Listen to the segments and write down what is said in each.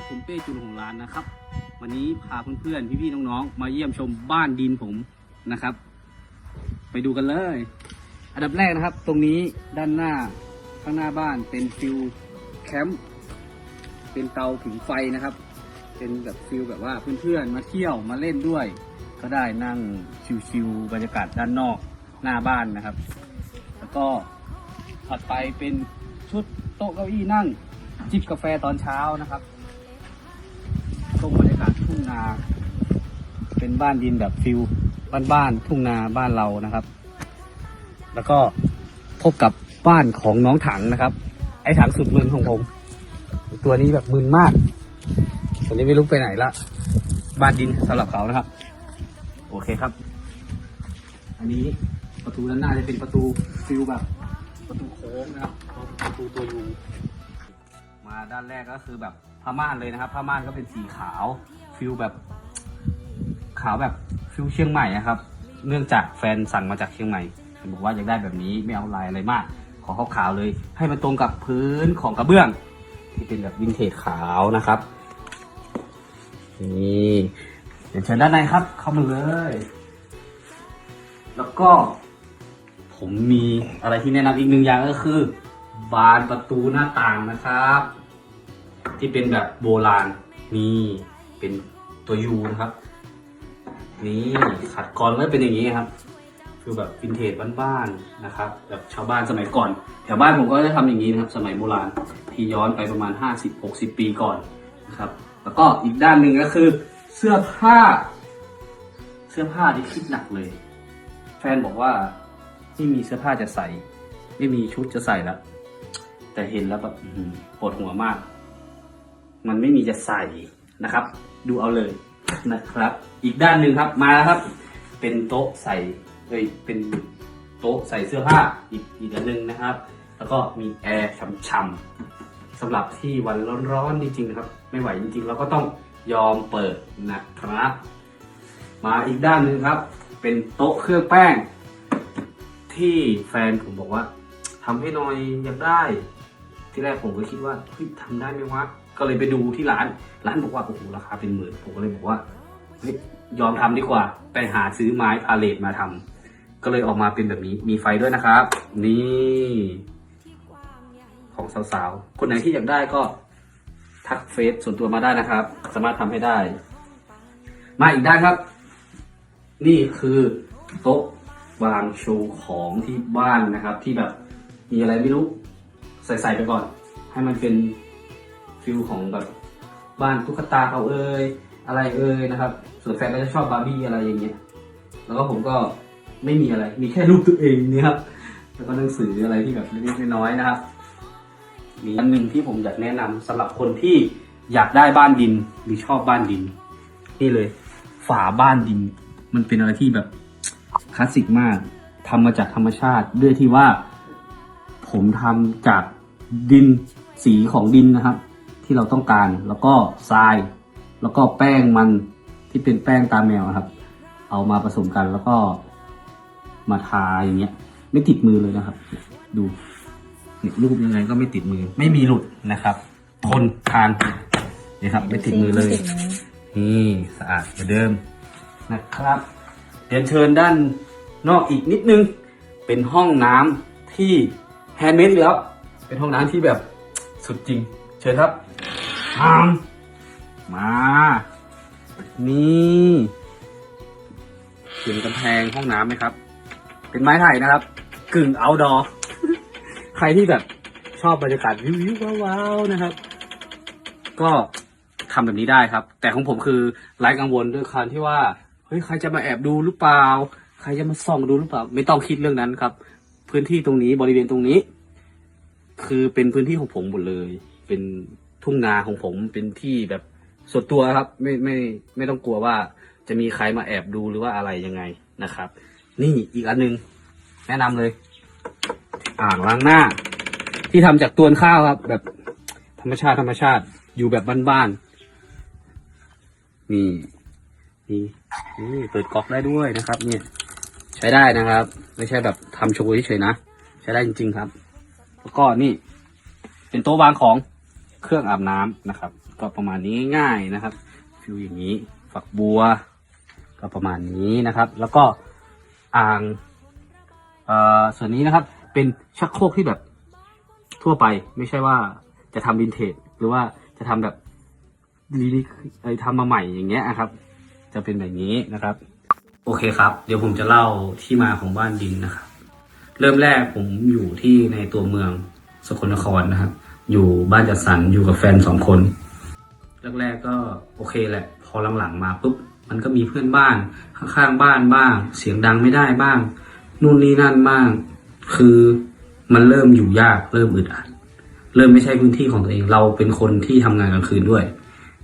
บผมเป้จุลของร้านนะครับ วันนี้พาเพื่อนๆพี่ๆน้องๆ มาเยี่ยมชมบ้านดินผมนะครับ ไปดูกันเลย อันดับแรกนะครับ ตรงนี้ด้านหน้าข้างหน้าบ้านเป็นฟิลแคมป์เป็นเตาผิงไฟนะครับ เป็นแบบฟิลแบบว่าเพื่อนๆมาเที่ยวมาเล่นด้วย ก็ได้นั่งชิวๆบรรยากาศด้านนอกหน้าบ้านนะครับ แล้วก็ถัดไปเป็นชุดโต๊ะเก้าอี้นั่งจิบกาแฟตอนเช้านะครับ มบรรยากาศทุ่งนา เป็นบ้านดินแบบฟิลบ้านๆทุ่งนาบ้านเรานะครับ แล้วก็พบกับบ้านของน้องถังนะครับ ไอ้ถังสุดมึนของผม ตัวนี้แบบมึนมากตัวนี้ไม่รู้ไปไหนละบ้านดินสำหรับเขานะครับ โอเคครับ อันนี้ประตูด้านหน้าจะเป็นประตูฟิลแบบ ประตูโค้งนะครับประตูตัวยูมาด้านแรกก็คือแบบ ผ้าม่านเลยนะครับผ้าม่านก็เป็นสีขาวฟิลแบบ ขาวแบบฟิลเชียงใหม่นะครับ เนื่องจากแฟนสั่งมาจากเชียงใหม่บอกว่าอยากได้แบบนี้ไม่เอาลายอะไรมาก ขอขาวๆเลย ให้มันตรงกับพื้นของกระเบื้อง ที่เป็นแบบวินเทจขาวนะครับนี่เดี๋ยวเชิญด้านในครับ เข้ามาเลย แล้วก็ ผมมีอะไรที่แนะนำอีกหนึ่งอย่างก็คือ บานประตูหน้าต่างนะครับ ที่เป็นแบบโบราณนี่เป็นตัวยูนะครับ นี่ขัดกรอนแล้เป็นอย่างนี้ครับคือแบบวินเทจบ้านๆนะครับ แบบชาวบ้านสมัยก่อน แถวบ้านผมก็จะทำอย่างนี้นะครับ สมัยโบราณที่ย้อนไปประมาณ 50-60 ปีก่อนนะครับ แล้วก็อีกด้านหนึ่งก็คือ เสื้อผ้า เสื้อผ้าที่คิดหนักเลย แฟนบอกว่าไม่มีเสื้อผ้าจะใส่ ไม่มีชุดจะใส่แล้วแต่เห็นแล้วแบบปวดหัวมาก มันไม่มีจะใส่นะครับ ดูเอาเลยนะครับ อีกด้านหนึ่งครับมาแล้วครับ เป็นโต๊ะใส่เอ้ยเป็นโต๊ะใส่เสื้อผ้าอีกอีกอันหนึ่งนะครับ แล้วก็มีแอร์ช่ำๆสำหรับที่วันร้อนๆจริงๆนะครับ ไม่ไหวจริงๆเราก็ต้องยอมเปิดนะครับ มาอีกด้านหนึ่งครับ เป็นโต๊ะเครื่องแป้ง ที่แฟนผมบอกว่าทำให้หน่อยอยากได้ ที่แรกผมก็คิดว่าเฮ้ยทำได้ไหมวะ ก็เลยไปดูที่ร้าน ร้านบอกว่าโอ้โหราคาเป็นหมื่นผมก็เลยบอกว่าเฮ้ยยอมทำดีกว่า ไปหาซื้อไม้พาเลทมาทำก็เลยออกมาเป็นแบบนี้มีไฟด้วยนะครับ นี่ ของสาวๆ คนไหนที่อยากได้ก็ทักเฟซส่วนตัวมาได้นะครับ สามารถทำให้ได้ มาอีกด้านครับ นี่คือโต๊ะวางโชว์ของที่บ้านนะครับ ที่แบบมีอะไรไม่รู้ ใส่ๆไปก่อน ให้มันเป็น ฟิลของแบบบ้านตุ๊กตาเขาเอ่ยอะไรเอ่ยนะครับ ส่วนแฟนก็จะชอบบาร์บี้อะไรอย่างเงี้ย แล้วก็ผมก็ไม่มีอะไร มีแค่รูปตัวเองเนี่ยครับแล้วก็หนังสืออะไรที่แบบเล็กๆน้อยๆนะครับ มีอันหนึ่งที่ผมอยากแนะนำสำหรับคนที่อยากได้บ้านดินหรือชอบบ้านดิน นี่เลย ฝาบ้านดิน มันเป็นอะไรที่แบบคลาสสิกมากทำมาจากธรรมชาติด้วยที่ว่า ผมทำจากดินสีของดินนะครับ ที่เราต้องการ แล้วก็ทราย แล้วก็แป้งมันที่เป็นแป้งตาแมวนะครับ เอามาผสมกันแล้วก็มาทาอย่างเงี้ย ไม่ติดมือเลยนะครับ ดูเนี่ยรูปยังไงก็ไม่ติดมือ ไม่มีหลุดนะครับทนทานนี่ครับ ไม่ติดมือเลย นี่สะอาดเหมือนเดิมนะครับเรียนเชิญด้านนอกอีกนิดนึง เป็นห้องน้ำที่แฮนด์เมดแล้ว เป็นห้องน้ำที่แบบสุดจริง เชิญครับ ทามา นี่เห็นกำแพงห้องน้ำไหมครับ เป็นไม้ไผ่นะครับ กึ่งเอาดอใครที่แบบชอบบรรยากาศวิววิวว้าวๆนะครับ ก็ทำแบบนี้ได้ครับ แต่ของผมคือไร้กังวลด้วยคันที่ว่าเฮ้ยใครจะมาแอบดูหรือเปล่า ใครจะมาส่องดูหรือเปล่า ไม่ต้องคิดเรื่องนั้นครับ พื้นที่ตรงนี้บริเวณตรงนี้ คือเป็นพื้นที่ของผมหมดเลย เป็น ทุ่งนาของผมเป็นที่แบบส่วนตัวครับไม่ไม่ไม่ต้องกลัวว่าจะมีใครมาแอบดูหรือว่าอะไรยังไงนะครับ นี่อีกอันหนึง แนะนำเลย อ่างล้างหน้า ที่ทำจากตวนข้าวครับ แบบธรรมชาติธรรมชาติอยู่แบบบ้านๆนี่นี่นี่เปิดก๊อกได้ด้วยนะครับ เนี่ย ใช้ได้นะครับ ไม่ใช่แบบทำโชว์เฉยๆนะ ใช้ได้จริง ๆครับ แล้วก็นี่ เป็นโต๊ะวางของ เครื่องอาบน้ำนะครับ ก็ประมาณนี้ง่ายนะครับฟิวอย่างนี้ฝักบัว ก็ประมาณนี้นะครับ แล้วก็อ่างเอ่อส่วนนี้นะครับ เป็นชักโครกที่แบบทั่วไปไม่ใช่ว่าจะทำวินเทจหรือว่าจะทำแบบรีเอ้ยทำมาใหม่อย่างเงี้ยนะครับ จะเป็นแบบนี้นะครับ โอเคครับ เดี๋ยวผมจะเล่าที่มาของบ้านดินนะครับ เริ่มแรกผมอยู่ที่ในตัวเมืองสกลนครนะครับ อยู่บ้านจัดสรรอยู่กับแฟนสองคน แรกๆก็โอเคแหละ พอหลังๆมาปุ๊บมันก็มีเพื่อนบ้านข้างๆบ้านบ้าง เสียงดังไม่ได้บ้าง นู่นนี่นั่นบ้าง คือมันเริ่มอยู่ยากเริ่มอึดอัดเริ่มไม่ใช่พื้นที่ของตัวเองเราเป็นคนที่ทำงานกลางคืนด้วย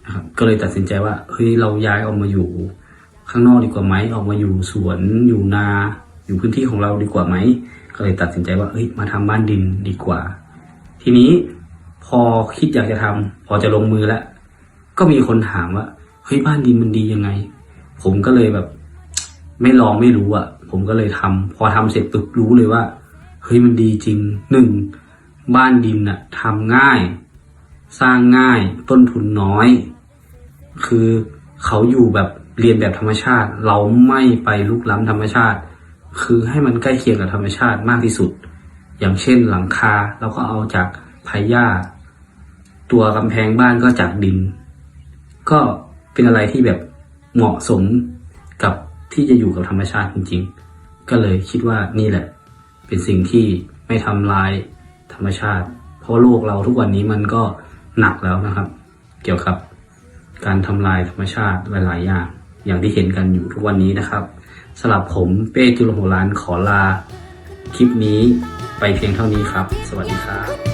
นะครับก็เลยตัดสินใจว่าเฮ้ยเราย้ายออกมาอยู่ ข้างนอกดีกว่าไหมออกมาอยู่สวนอยู่นา อยู่พื้นที่ของเราดีกว่าไหมก็เลยตัดสินใจว่าเฮ้ยมาทำบ้านดินดีกว่า ทีนี้ พอคิดอยากจะทำพอจะลงมือแล้วก็มีคนถามว่าเฮ้ยบ้านดินมันดียังไง ผมก็เลยแบบ ไม่ลองไม่รู้อะ ผมก็เลยทำพอทำเสร็จปุ๊บรู้เลยว่าเฮ้ยมันดีจริงหนึ่งบ้านดินน่ะทำง่าย สร้างง่าย ต้นทุนน้อย คือเขาอยู่แบบเรียนแบบธรรมชาติ เราไม่ไปลุกล้ำธรรมชาติ คือให้มันใกล้เคียงกับธรรมชาติมากที่สุด อย่างเช่นหลังคาเราก็เอาจาก ไผ่หญ้า ตัวกำแพงบ้านก็จากดิน ก็เป็นอะไรที่แบบเหมาะสมกับที่จะอยู่กับธรรมชาติจริง ๆ ก็เลยคิดว่านี่แหละ เป็นสิ่งที่ไม่ทำลายธรรมชาติ เพราะโลกเราทุกวันนี้มันก็หนักแล้วนะครับ เกี่ยวกับการทำลายธรรมชาติหลายๆอย่างอย่างที่เห็นกันอยู่ทุกวันนี้นะครับสำหรับผมเป้จุลโหรานขอลา คลิปนี้ไปเพียงเท่านี้ครับ สวัสดีครับ